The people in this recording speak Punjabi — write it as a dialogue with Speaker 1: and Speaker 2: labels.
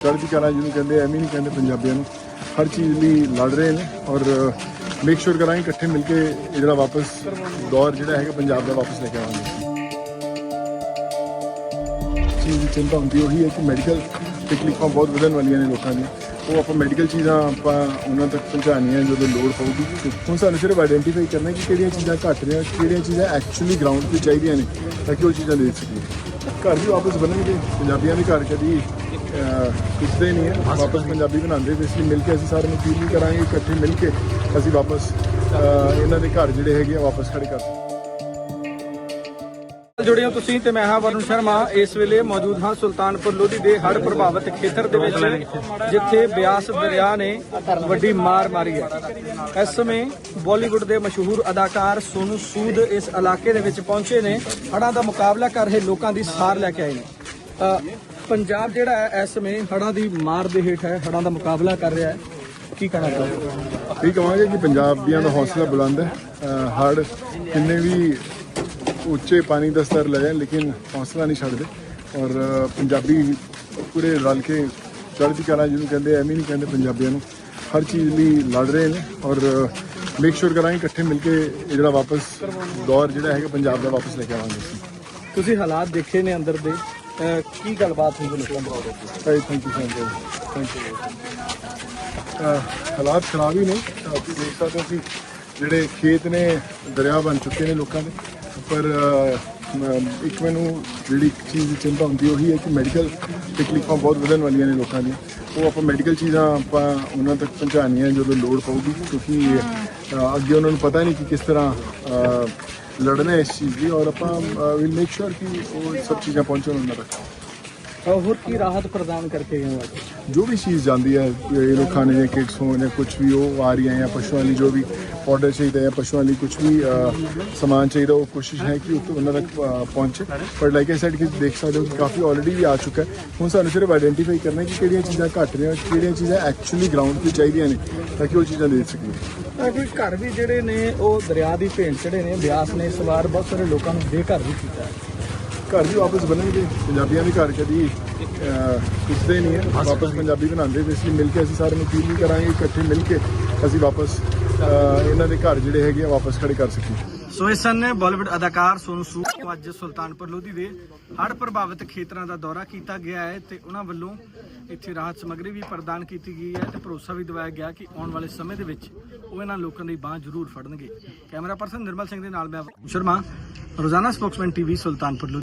Speaker 1: ਚੜ੍ਹਦੀ ਕਲਾ ਜਿਹਨੂੰ ਕਹਿੰਦੇ ਐਵੇਂ ਨਹੀਂ ਕਹਿੰਦੇ ਪੰਜਾਬੀਆਂ ਨੂੰ। ਹਰ ਚੀਜ਼ ਲਈ ਲੜ ਰਹੇ ਨੇ ਔਰ ਮੇਕ ਸ਼ੋਰ ਕਰਾਂਗੇ ਇਕੱਠੇ ਮਿਲ ਕੇ ਇਹ ਜਿਹੜਾ ਵਾਪਸ ਦੌਰ ਜਿਹੜਾ ਹੈਗਾ ਪੰਜਾਬ ਦਾ ਵਾਪਸ ਲੈ ਕੇ ਆਵਾਂਗੇ। ਚੀਜ਼ ਦੀ ਚਿੰਤਾ ਹੁੰਦੀ ਉਹੀ ਹੈ ਕਿ ਮੈਡੀਕਲ ਤਕਲੀਫਾਂ ਬਹੁਤ ਵਧਣ ਵਾਲੀਆਂ ਨੇ ਲੋਕਾਂ ਦੀਆਂ। ਉਹ ਆਪਾਂ ਮੈਡੀਕਲ ਚੀਜ਼ਾਂ ਆਪਾਂ ਉਹਨਾਂ ਤੱਕ ਪਹੁੰਚਾਉਣੀਆਂ ਜਦੋਂ ਲੋੜ ਪਊਗੀ। ਹੁਣ ਸਾਨੂੰ ਸਿਰਫ ਆਇਡੈਂਟੀਫਾਈ ਕਰਨਾ ਕਿ ਕਿਹੜੀਆਂ ਚੀਜ਼ਾਂ ਘੱਟ ਰਹੀਆਂ ਕਿਹੜੀਆਂ ਚੀਜ਼ਾਂ ਐਕਚੁਅਲੀ ਗਰਾਊਂਡ ਤੇ ਚਾਹੀਦੀਆਂ ਨੇ ਤਾਂ ਕਿ ਉਹ ਚੀਜ਼ਾਂ ਦੇ ਸਕੀਏ। ਘਰ ਵੀ ਵਾਪਸ ਬਣਨਗੇ, ਪੰਜਾਬੀਆਂ ਦੇ ਘਰ ਕਦੀ ਅਹ, ਨਹੀਂ ਹੈ। ਵਾਪਸ ਪੰਜਾਬੀ ਬਣਾਉਂਦੇ ਤੇ ਇਸ ਲਈ ਮਿਲ ਕੇ ਅਸੀਂ ਸਾਰਿਆਂ ਨੂੰ ਅਪੀਲ ਵੀ ਕਰਾਂਗੇ ਇਕੱਠੇ ਮਿਲ ਕੇ ਅਸੀਂ ਵਾਪਸ ਇਹਨਾਂ ਦੇ ਘਰ ਜਿਹੜੇ ਹੈਗੇ ਆ ਵਾਪਸ ਖੜੇ ਕਰ
Speaker 2: ਜੁੜੇ ਹੋ ਤੁਸੀਂ ਤੇ ਮੈਂ ਹਾਂ ਵਰੁਣ ਸ਼ਰਮਾ। ਇਸ ਵੇਲੇ ਮੌਜੂਦ ਹਾਂ ਸੁਲਤਾਨਪੁਰ ਲੋਧੀ ਦੇ ਹੜ੍ਹ ਪ੍ਰਭਾਵਿਤ ਖੇਤਰ ਦੇ ਵਿੱਚ ਜਿੱਥੇ ਬਿਆਸ ਦਰਿਆ ਨੇ ਵੱਡੀ ਮਾਰ ਮਾਰੀ ਹੈ। ਇਸ ਸਮੇਂ ਬਾਲੀਵੁੱਡ ਦੇ ਮਸ਼ਹੂਰ ਅਦਾਕਾਰ ਸੋਨੂ ਸੂਦ ਇਸ ਇਲਾਕੇ ਦੇ ਵਿੱਚ ਪਹੁੰਚੇ ਨੇ। ਹੜਾਂ ਦਾ ਮੁਕਾਬਲਾ ਕਰ ਰਹੇ ਲੋਕਾਂ ਦੀ ਸਾਰ ਲੈ ਕੇ ਆਏ ਨੇ। ਪੰਜਾਬ ਜਿਹੜਾ ਹੈ ਇਸ ਸਮੇਂ ਹੜ੍ਹਾਂ ਦੀ ਮਾਰ ਦੇ ਹੇਠ ਹੈ ਹੜ੍ਹਾਂ ਦਾ ਮੁਕਾਬਲਾ ਕਰ ਰਿਹਾ ਹੈ। ਕੀ ਕਹਿਣਾ ਚਾਹੋਗੇ?
Speaker 1: ਇਹ ਕਹਾਂਗੇ ਕਿ ਪੰਜਾਬੀਆਂ ਦਾ ਹੌਸਲਾ ਬੁਲੰਦ ਹੈ। ਹੜ ਕਿੰਨੇ ਵੀ ਉੱਚੇ ਪਾਣੀ ਦਾ ਸਤਰ ਲੈ ਜਾਣ ਲੇਕਿਨ ਹੌਸਲਾ ਨਹੀਂ ਛੱਡਦੇ। ਔਰ ਪੰਜਾਬੀ ਪੂਰੇ ਰਲ ਕੇ ਚੜ੍ਹਦੀ ਕਲਾ ਜਿਹਨੂੰ ਕਹਿੰਦੇ ਐਵੇਂ ਨਹੀਂ ਕਹਿੰਦੇ ਪੰਜਾਬੀਆਂ ਨੂੰ। ਹਰ ਚੀਜ਼ ਲਈ ਲੜ ਰਹੇ ਨੇ। ਔਰ ਮੇਕ ਸ਼ੋਰ ਕਰਾਂਗੇ ਇਕੱਠੇ ਮਿਲ ਕੇ ਇਹ ਜਿਹੜਾ ਵਾਪਸ ਦੌਰ ਜਿਹੜਾ ਹੈਗਾ ਪੰਜਾਬ ਦਾ ਵਾਪਸ ਲੈ ਕੇ ਆਵਾਂਗੇ ਅਸੀਂ।
Speaker 2: ਤੁਸੀਂ ਹਾਲਾਤ ਦੇਖੇ ਨੇ ਅੰਦਰ ਦੇ। ਕੀ ਗੱਲਬਾਤ ਹੋਈ ਲੋਕਾਂ ਦੀ
Speaker 1: ਭਾਈ thank you so much thank you ਹਾਲਾਤ ਖਰਾਬ ਹੀ ਨੇ। ਤੁਸੀਂ ਦੇਖ ਸਕਦੇ ਹੋ ਕਿ ਜਿਹੜੇ ਖੇਤ ਨੇ, ਦਰਿਆ ਬਣ ਚੁੱਕੇ ਨੇ ਲੋਕਾਂ ਦੇ। ਪਰ ਇੱਕ ਮੈਨੂੰ ਜਿਹੜੀ ਇੱਕ ਚੀਜ਼ ਦੀ ਚਿੰਤਾ ਹੁੰਦੀ ਉਹੀ ਹੈ ਕਿ ਮੈਡੀਕਲ ਤਕਲੀਫਾਂ ਬਹੁਤ ਵਧਣ ਵਾਲੀਆਂ ਨੇ ਲੋਕਾਂ ਦੀਆਂ। ਉਹ ਆਪਾਂ ਮੈਡੀਕਲ ਚੀਜ਼ਾਂ ਆਪਾਂ ਉਹਨਾਂ ਤੱਕ ਪਹੁੰਚਾਉਣੀਆਂ ਜਦੋਂ ਲੋੜ ਪਊਗੀ। ਕਿਉਂਕਿ ਅੱਗੇ ਉਹਨਾਂ ਨੂੰ ਪਤਾ ਨਹੀਂ ਕਿ ਕਿਸ ਤਰ੍ਹਾਂ ਅਹ, ਲੜਨਾ ਹੈ ਇਸ ਚੀਜ਼ ਦੀ ਔਰ ਆਪਾਂ ਵਿਲ ਮੇਕ ਸ਼ੋਰ ਕਿ ਉਹ ਸਭ ਚੀਜ਼ਾਂ ਪਹੁੰਚਣ ਉਹਨਾਂ ਤੱਕ
Speaker 2: ਅ, ਹੋਰ ਕੀ ਰਾਹਤ ਪ੍ਰਦਾਨ ਕਰਕੇ ਗਏ ਹੋ ਅੱਜ?
Speaker 1: ਜੋ ਵੀ ਚੀਜ਼ ਜਾਂਦੀ ਹੈ ਇਹ ਲੋਕ ਖਾਣੇ ਦੀਆਂ ਕਿਟਸ ਹੋਣ ਜਾਂ ਕੁਝ ਵੀ ਉਹ ਆ ਰਹੀਆਂ ਜਾਂ ਪਸ਼ੂਆਂ ਲਈ ਜੋ ਵੀ ਪਾਊਡਰ ਚਾਹੀਦਾ ਹੈ ਪਸ਼ੂਆਂ ਲਈ ਕੁਝ ਵੀ ਅਹ, ਸਮਾਨ ਚਾਹੀਦਾ ਉਹ ਕੋਸ਼ਿਸ਼ ਹੈ ਕਿ ਉਹ ਤੋਂ ਉਹਨਾਂ ਤੱਕ ਅਹ, ਪਹੁੰਚੇ। ਪਰ ਲਾਈਕ ਆਈ ਸੈਡ ਕਿ ਦੇਖ ਸਕਦੇ ਹੋ ਕਿ ਕਾਫੀ ਆਲਰੇਡੀ ਵੀ ਆ ਚੁੱਕਾ ਹੈ। ਹੁਣ ਸਾਨੂੰ ਸਿਰਫ ਆਇਡੈਂਟੀਫਾਈ ਕਰਨਾ ਹੈ ਕਿ ਕਿਹੜੀਆਂ ਚੀਜ਼ਾਂ ਘੱਟ ਰਹੀਆਂ ਕਿਹੜੀਆਂ ਚੀਜ਼ਾਂ ਐਕਚੁਅਲੀ ਗਰਾਊਂਡ ਤੇ ਚਾਹੀਦੀਆਂ ਨੇ ਤਾਂ ਕਿ ਉਹ ਚੀਜ਼ਾਂ ਦੇ ਸਕੀਏ।
Speaker 2: ਤਾਂ ਕੋਈ ਘਰ ਵੀ ਜਿਹੜੇ ਨੇ ਉਹ ਦਰਿਆ ਦੀ ਭੇਂਟ ਚੜੇ ਨੇ ਬਿਆਸ ਨੇ ਇਸ ਵਾਰ ਬਹੁਤ ਸਾਰੇ ਲੋਕਾਂ ਨੂੰ ਬੇਘਰ ਵੀ ਕੀਤਾ ਹੈ।
Speaker 1: ਘਰ ਵੀ ਵਾਪਸ ਬਣਨਗੇ। ਪੰਜਾਬੀਆਂ ਦੇ ਘਰ ਕਦੀ ਟੁੱਟਦੇ ਨਹੀਂ ਹੈ। ਵਾਪਸ ਪੰਜਾਬੀ ਬਣਾਉਂਦੇ ਤੇ ਇਸ ਲਈ ਮਿਲ ਕੇ ਅਸੀਂ ਸਾਰਿਆਂ ਨੂੰ ਅਪੀਲ ਵੀ ਕਰਾਂਗੇ ਇਕੱਠੇ ਮਿਲ ਕੇ ਅਸੀਂ ਵਾਪਸ ਇਹਨਾਂ ਦੇ ਘਰ ਜਿਹੜੇ ਹੈਗੇ ਆ ਵਾਪਸ ਖੜੇ ਕਰ ਸਕੀਏ।
Speaker 2: ਸੋ ਇਸ ਨੇ ਬਾਲੀਵੁੱਡ ਅਦਾਕਾਰ ਸੋਨੂ ਸੂਦ ਨੂੰ ਅੱਜ ਸੁਲਤਾਨਪੁਰ ਲੋਧੀ ਦੇ ਹੜ੍ਹ ਪ੍ਰਭਾਵਿਤ ਖੇਤਰਾਂ ਦਾ ਦੌਰਾ ਕੀਤਾ ਗਿਆ ਹੈ ਤੇ ਉਹਨਾਂ ਵੱਲੋਂ ਇੱਥੇ ਰਾਹਤ ਸਮੱਗਰੀ ਵੀ ਪ੍ਰਦਾਨ ਕੀਤੀ ਗਈ ਹੈ ਤੇ ਭਰੋਸਾ ਵੀ ਦਿਵਾਇਆ ਗਿਆ ਕਿ ਆਉਣ ਵਾਲੇ ਸਮੇਂ ਦੇ ਵਿੱਚ ਉਹ ਇਹਨਾਂ ਲੋਕਾਂ ਦੀ ਬਾਹ ਜ਼ਰੂਰ ਫੜਨਗੇ। ਕੈਮਰਾ ਪਰਸਨ ਨਿਰਮਲ ਸਿੰਘ ਦੇ ਨਾਲ ਮੈਂ ਸ਼ਰਮਾ ਰੋਜ਼ਾਨਾ ਸਪੋਕਸਮੈਨ ਟੀਵੀ ਸੁਲਤਾਨਪੁਰ ਲੋਧੀ।